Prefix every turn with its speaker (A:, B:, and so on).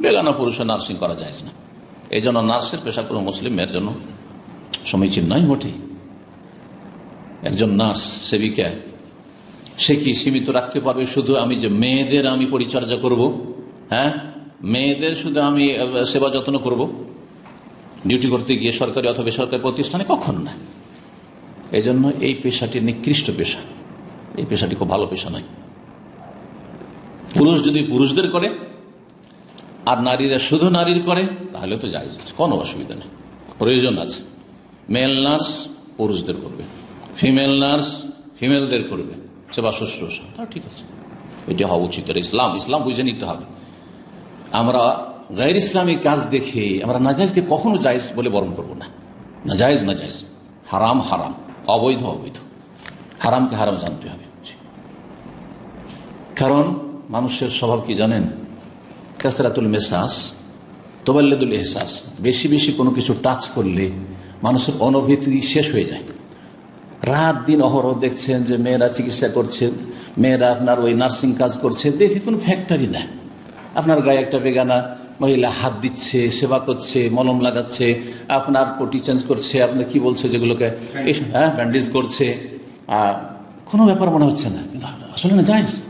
A: বেগানা পুরুষে নার্সিং করা যায় না। এই জন্য নার্সের পেশা কোনো মুসলিমের জন্য সমীচীন নয়, মোটেই। একজন নার্স, সেবিকা, সে কি সীমিত রাখতে পারবে? শুধু আমি যে মেয়েদের আমি পরিচর্যা করব? হ্যাঁ? মেয়েদের শুধু আমি সেবা যত্ন করব? ডিউটি করতে গিয়ে সরকারি অথবা বেসরকারি প্রতিষ্ঠানে কখন না? এই জন্য এই পেশাটি নিকৃষ্ট পেশা। এই পেশাটি খুব ভালো পেশা নয়। পুরুষ যদি পুরুষদের করে আর নারীরা শুধু নারীর করে, তাহলে তো যায় কোনো অসুবিধা নেই। প্রয়োজন আছে। মেল নার্স পুরুষদের করবে ফিমেল নার্স ফিমেলদের করবে সেবা শুশ্রূষা তা ঠিক আছে। এটি হওয়া উচিত। ইসলাম ইসলাম বুঝে নিতে হবে। আমরা গায়ের ইসলামী কাজ দেখে আমরা নাজাইজকে কখনো জায়জ বলে বরণ করব না। নাজাইজ নাজাইজ হারাম হারাম। অবৈধ অবৈধ। হারামকে হারাম জানতে হবে। কারণ মানুষের স্বভাব কি জানেন? কাসরাতুল মেসাস তোবাল্লেদুল এহসাস। বেশি বেশি কোনো কিছু টাচ করলে মানুষের অনুভূতি শেষ হয়ে যায়। রাত দিন অহরহ দেখছেন যে মেয়েরা চিকিৎসা করছেন মেয়েরা আপনার ওই নার্সিং কাজ করছে দেখে কোনো ফ্যাক্টরি না আপনার গায়ে একটা বেগানা মহিলা হাত দিচ্ছে সেবা করছে মলম লাগাচ্ছে আপনার পটি চেঞ্জ করছে আপনার কি বলছে যেগুলোকে? এই- হ্যাঁ ব্যান্ডেজ করছে। আহ, কোনো ব্যাপার মনে হচ্ছে না। কিন্তু আসলে না যাইজ